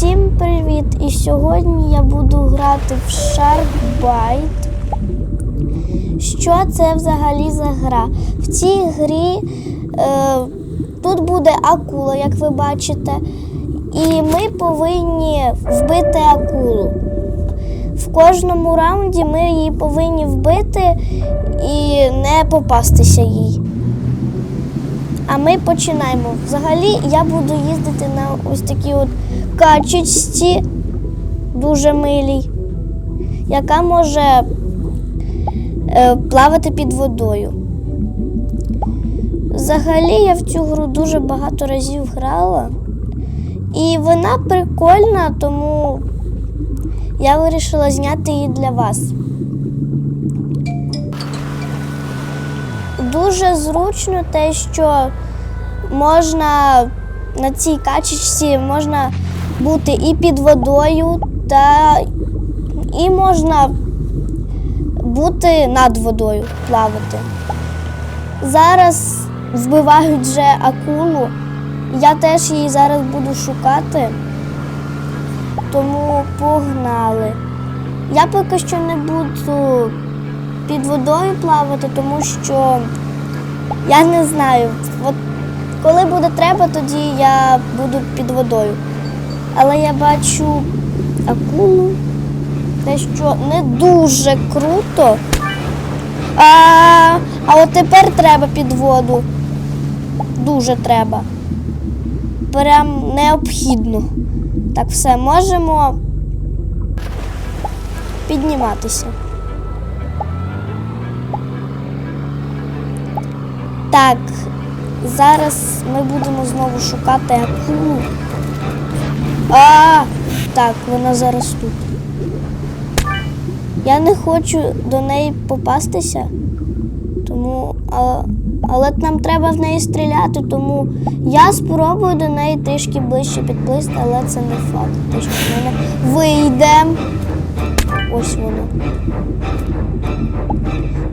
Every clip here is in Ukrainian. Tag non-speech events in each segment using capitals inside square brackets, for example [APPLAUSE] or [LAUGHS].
Всім привіт! І сьогодні я буду грати в Sharkbite. Що це взагалі за гра? В цій грі е, тут буде акула, як ви бачите, і ми повинні вбити акулу. В кожному раунді ми її повинні вбити і не попастися їй. А ми починаємо. Взагалі я буду їздити на ось такій от качечці, дуже милій, яка може е, плавати під водою. Взагалі я в цю гру дуже багато разів грала. І вона прикольна, тому я вирішила зняти її для вас. Дуже зручно те, що можна на цій качечці можна бути і під водою, та і можна бути над водою, плавати. Зараз вбивають вже акулу. Я теж її зараз буду шукати, тому погнали. Я поки що не буду під водою плавати, тому що я не знаю. От коли буде треба, тоді я буду під водою. Але я бачу акулу, те, що не дуже круто. А, а от тепер треба під воду. Дуже треба. Прям необхідно. Так, все, можемо підніматися. Так, зараз ми будемо знову шукати акулу. А, так, вона зараз тут. Я не хочу до неї попастися, тому, а, але нам треба в неї стріляти, тому я спробую до неї трішки ближче підплисти, але це не факт. Те, в мене вийде. Ось воно.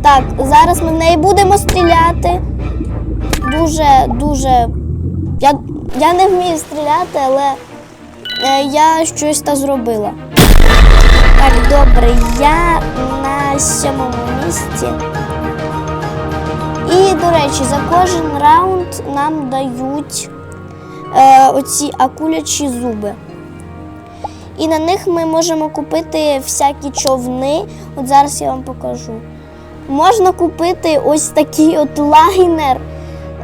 Так, зараз ми в неї будемо стріляти. Дуже, дуже. Я, я не вмію стріляти, але е, я щось та зробила. Так, добре, я на сьомому місці. І, до речі, за кожен раунд нам дають е, оці акулячі зуби. І на них ми можемо купити всякі човни. От зараз я вам покажу. Можна купити ось такий от лайнер,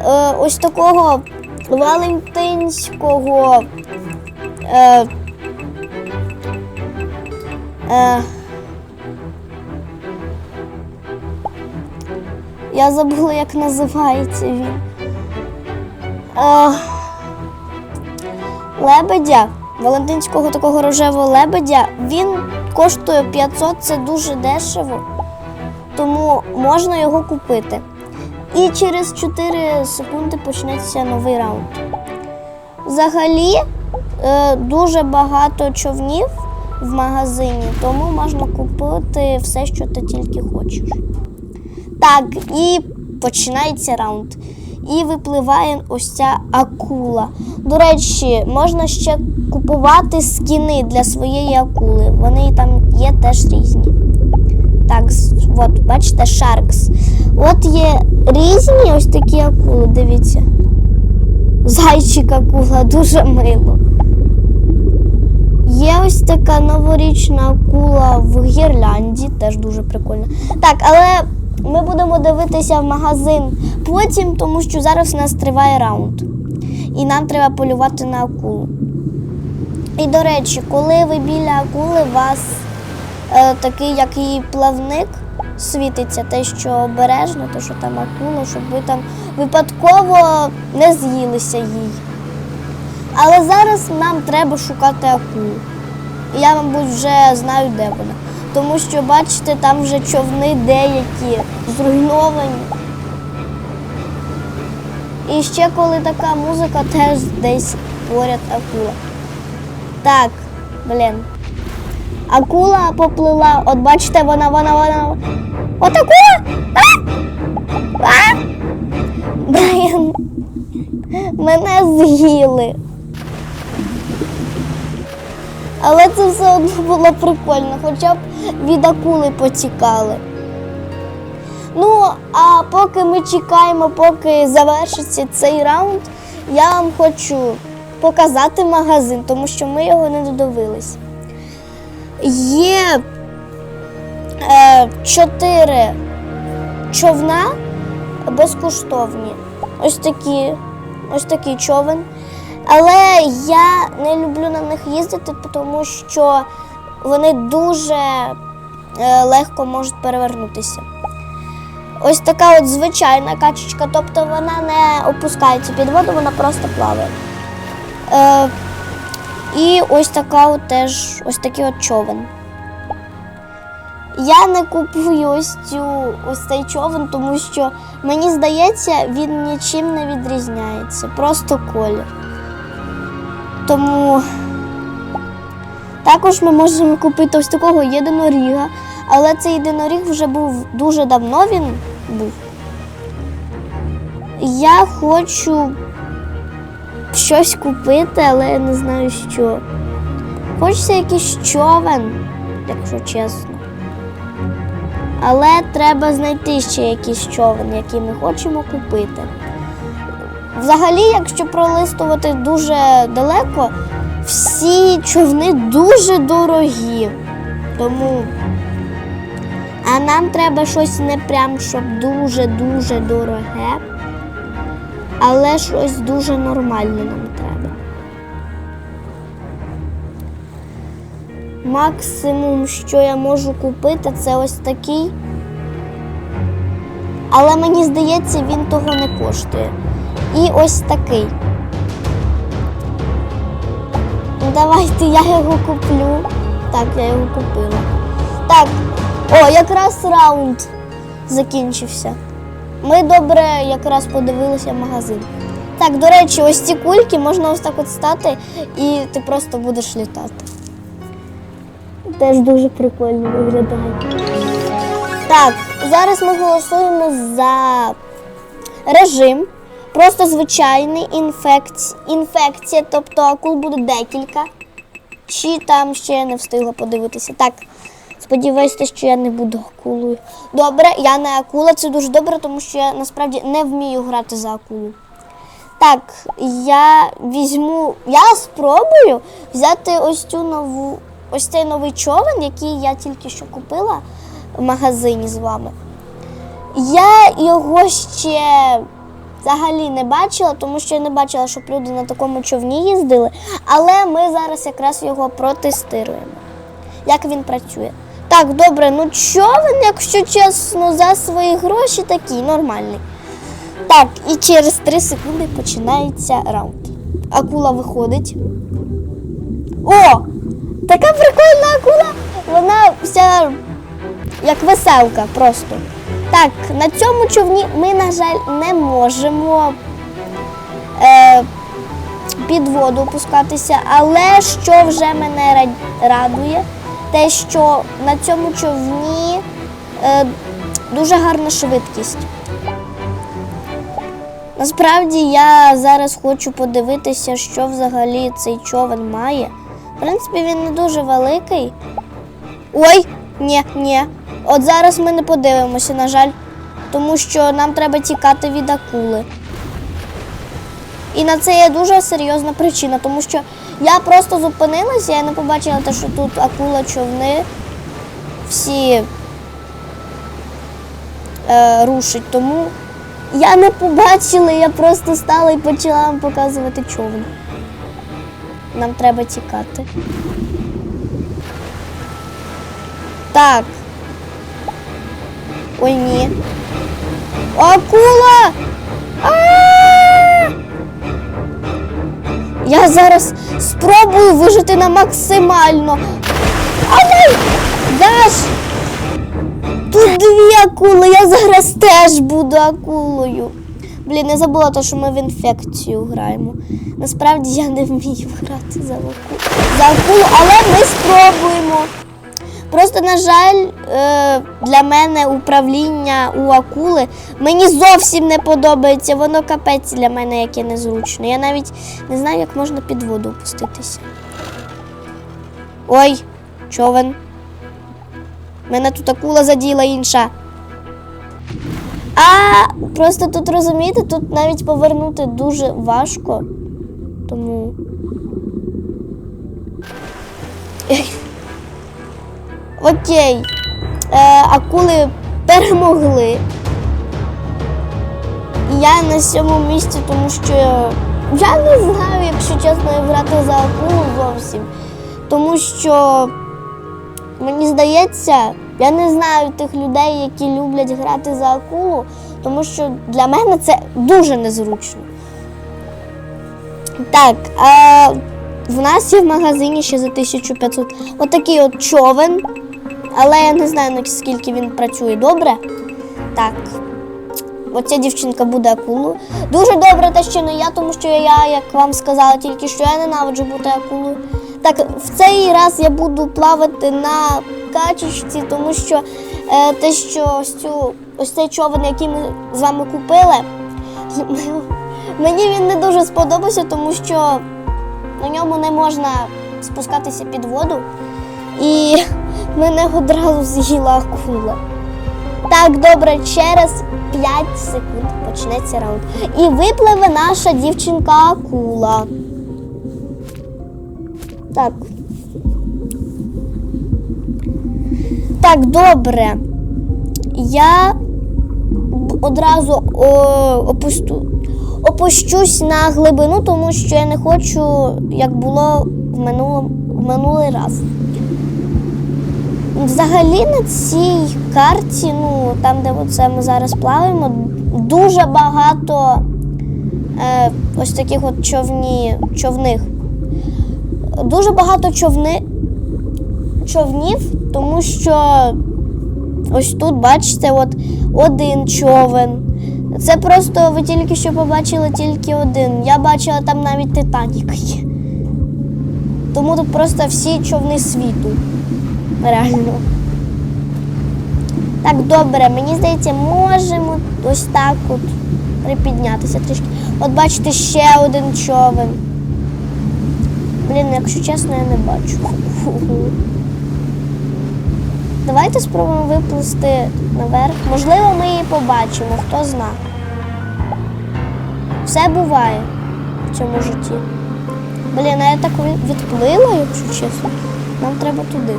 е, ось такого валентинського. Е, е, я забула, як називається він. Е, лебедя, валентинського такого рожевого лебедя, він коштує 500, це дуже дешево, тому можна його купити. І через 4 секунди почнеться новий раунд. Взагалі е, дуже багато човнів в магазині, тому можна купити все, що ти тільки хочеш. Так, і починається раунд. І випливає ось ця акула. До речі, можна ще купувати скіни для своєї акули. Вони там є теж різні. Так, от, бачите, Sharks. От є різні ось такі акули, дивіться. Зайчик акула, дуже мило. Є ось така новорічна акула в Гірлянді, теж дуже прикольно. Так, але ми будемо дивитися в магазин потім, тому що зараз у нас триває раунд. І нам треба полювати на акулу. І до речі, коли ви біля акули, вас такий, як її плавник, світиться, те, що обережно, те, що там акула, щоб ви там випадково не з'їлися їй. Але зараз нам треба шукати акулу. Я, мабуть, вже знаю, де вона. Тому що, бачите, там вже човни деякі зруйновані. І ще коли така музика, теж десь поряд акула. Так, блін. Акула поплила. От бачите, вона, вона, вона. От акула! А! А! Блін. Мене з'їли. Але це все одно було прикольно, хоча б від акули потікали. Ну, а поки ми чекаємо, поки завершиться цей раунд, я вам хочу показати магазин, тому що ми його не додивились. Є е, чотири човна безкоштовні. Ось такі, ось такий човен. Але я не люблю на них їздити, тому що вони дуже е, легко можуть перевернутися. Ось така от звичайна качечка, тобто вона не опускається під воду, вона просто плаває. Е, і ось така от теж ось такий от човен. Я не купую ось цю ось цей човен, тому що мені здається, він нічим не відрізняється, просто колір. Тому також ми можемо купити ось такого єдиноріга, але цей єдиноріг вже був дуже давно він був. Я хочу щось купити, але я не знаю що. Хочеться якийсь човен, якщо чесно. Але треба знайти ще якийсь човен, який ми хочемо купити. Взагалі, якщо пролистувати дуже далеко, всі човни дуже дорогі. Тому. А нам треба щось не прям, щоб дуже-дуже дороге, але щось дуже нормальне нам треба. Максимум, що я можу купити, це ось такий. Але мені здається, він того не коштує. І ось такий. Давайте я його куплю. Так, я його купила. Так, о, якраз раунд закінчився. Ми добре якраз подивилися магазин. Так, до речі, ось ці кульки можна ось так от стати і ти просто будеш літати. Теж дуже прикольно виглядає. Так, зараз ми голосуємо за режим. Просто звичайний інфекція, інфекція, тобто акул буде декілька. Чи там ще не встигла подивитися. Так, сподіваюся, що я не буду акулою. Добре, я не акула, це дуже добре, тому що я насправді не вмію грати за акулу. Так, я візьму, я спробую взяти ось цю нову, ось цей новий човен, який я тільки що купила в магазині з вами. Я його ще взагалі не бачила, тому що я не бачила, щоб люди на такому човні їздили. Але ми зараз якраз його протестуємо. Як він працює. Так, добре, ну човен, якщо чесно, за свої гроші такий нормальний. Так, і через 3 секунди починається раунд. Акула виходить. О! Така прикольна акула! Вона вся як веселка просто. Так, на цьому човні ми, на жаль, не можемо е, під воду опускатися, але що вже мене радує, те, що на цьому човні е, дуже гарна швидкість. Насправді я зараз хочу подивитися, що взагалі цей човен має. В принципі, він не дуже великий. Ой, ні, ні. От зараз ми не подивимося, на жаль, тому що нам треба тікати від акули. І на це є дуже серйозна причина, тому що я просто зупинилася, я не побачила те, що тут акула човни всі е, рушить. Тому я не побачила, я просто стала і почала вам показувати човен. Нам треба тікати. Так. Ой, ні. Акула! А! Я зараз спробую вижити на максимально. Але Даш! тут дві акули, я зараз теж буду акулою. Блін, я забула те, що ми в інфекцію граємо. Насправді я не вмію грати за акулу, за акулу, але ми спробуємо. Просто, на жаль, е, для мене управління у акули мені зовсім не подобається. Воно капець для мене яке незручно. Я навіть не знаю, як можна під воду опуститися. Ой, човен. Мене тут акула заділа інша. А просто тут розумієте, тут навіть повернути дуже важко. Тому. Окей. Е, акули перемогли. Я на сьомому місці, тому що я не знаю, якщо чесно, грати за акулу зовсім. Тому що мені здається, я не знаю тих людей, які люблять грати за акулу, тому що для мене це дуже незручно. Так, а в нас є в магазині ще за 1500 отакий от човен, але я не знаю наскільки він працює добре. Так. Оця дівчинка буде акулою. Дуже добре те, що не я, тому що я, як вам сказала, тільки що я ненавиджу бути акулою. Так, в цей раз я буду плавати на качечці, тому що е, те, що ось, цю, ось цей човен, який ми з вами купили, [LAUGHS] мені він не дуже сподобався, тому що на ньому не можна спускатися під воду. І мене одразу з'їла акула. Так, добре, через 5 секунд почнеться раунд. І випливе наша дівчинка акула. Так. Так, добре. Я одразу о, опусту, опущусь на глибину, тому що я не хочу, як було в, минулому, в минулий раз. Взагалі на цій карті, ну там, де оце ми зараз плаваємо, дуже багато е, ось таких от човні, човних. Дуже багато човни, човнів, тому що ось тут, бачите, от один човен. Це просто ви тільки що побачили тільки один. Я бачила там навіть Титанік. Тому тут просто всі човни світу. Реально. Так, добре, мені здається, можемо ось так от припіднятися трішки. От бачите, ще один човен. Блін, якщо чесно, я не бачу. Давайте спробуємо виплисти наверх. Можливо, ми її побачимо, хто зна. Все буває в цьому житті. Блін, а я так відплила, якщо чесно. Нам треба туди.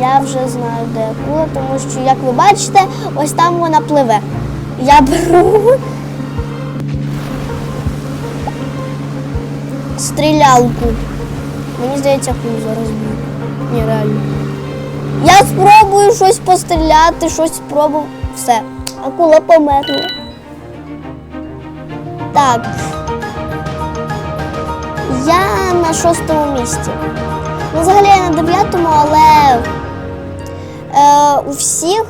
Я вже знаю, де акула, тому що, як ви бачите, ось там вона пливе. Я беру стрілялку. Мені здається, акулу зараз б'ю. Ні, реально. Я спробую щось постріляти, щось спробую. Все. Акула померла. Так. Я на шостому місці. Ну, взагалі я на дев'ятому, але е, у всіх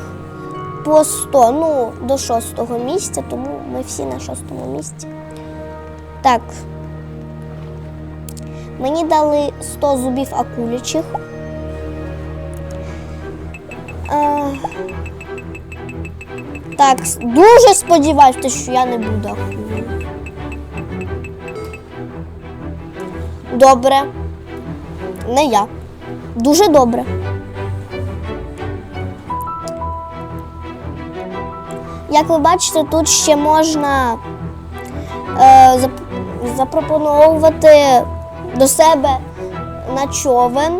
по 100, ну, до шостого місця, тому ми всі на шостому місці. Так. Мені дали 100 зубів акулічих. Е, так, дуже сподіваюся, що я не буду акулою. Добре. Не я. Дуже добре. Як ви бачите, тут ще можна е, запропонувати до себе на човен,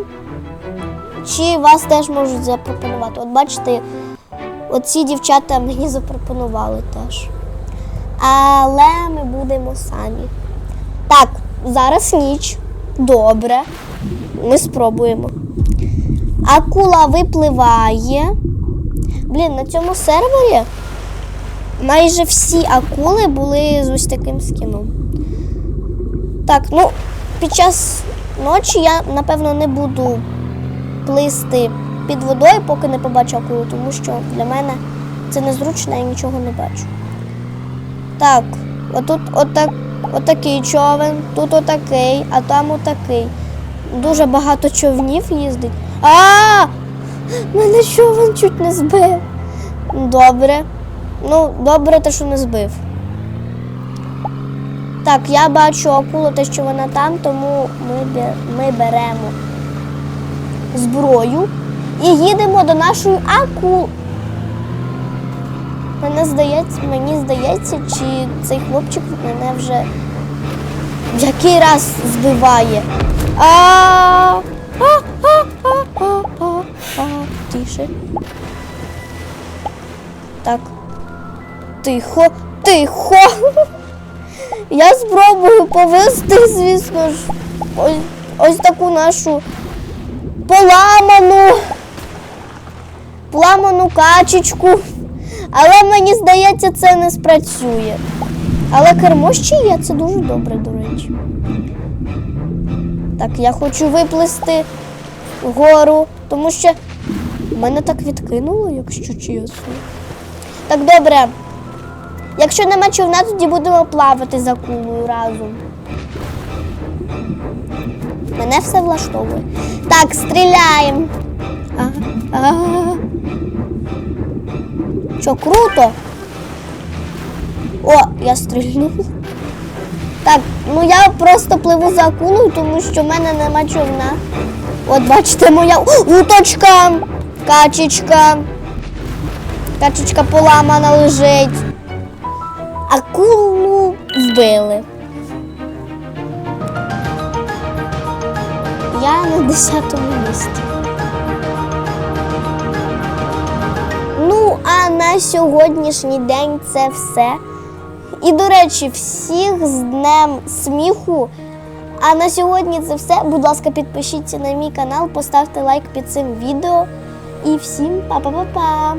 чи вас теж можуть запропонувати. От бачите, оці дівчата мені запропонували теж. Але ми будемо самі. Так, зараз ніч. Добре. Ми спробуємо. Акула випливає. Блін, на цьому сервері майже всі акули були з ось таким скіном. Так, ну, під час ночі я, напевно, не буду плисти під водою, поки не побачу акулу, тому що для мене це незручно, я нічого не бачу. Так, отут отак, отакий човен, тут отакий, а там отакий. Дуже багато човнів їздить. А! Мене човен чуть не збив. Добре. Ну, добре, те, що не збив. Так, я бачу акулу, те, що вона там, тому ми, ми беремо зброю і їдемо до нашої акули. Мене здається, мені здається, чи цей хлопчик мене вже в який раз збиває. А, а. Тише. Так. Тихо, тихо. Я спробую повести, звісно ж, ось, ось таку нашу поламану, поламану качечку. Але мені здається, це не спрацює. Але кермо ще є, це дуже добре, до речі. Так, я хочу виплисти вгору, тому що мене так відкинуло, якщо чесно. Так, добре. Якщо нема човна, тоді будемо плавати за кулею разом. Мене все влаштовує. Так, стріляємо. Що, круто? О, я стрільнув. Так, ну я просто пливу за акулою, тому що в мене нема човна. От бачите, моя уточка, качечка. Качечка поламана лежить. Акулу вбили. Я на 10 місці. Ну, а на сьогоднішній день це все. І, до речі, всіх з Днем сміху. А на сьогодні це все. Будь ласка, підпишіться на мій канал, поставте лайк під цим відео. І всім па-па-па-па!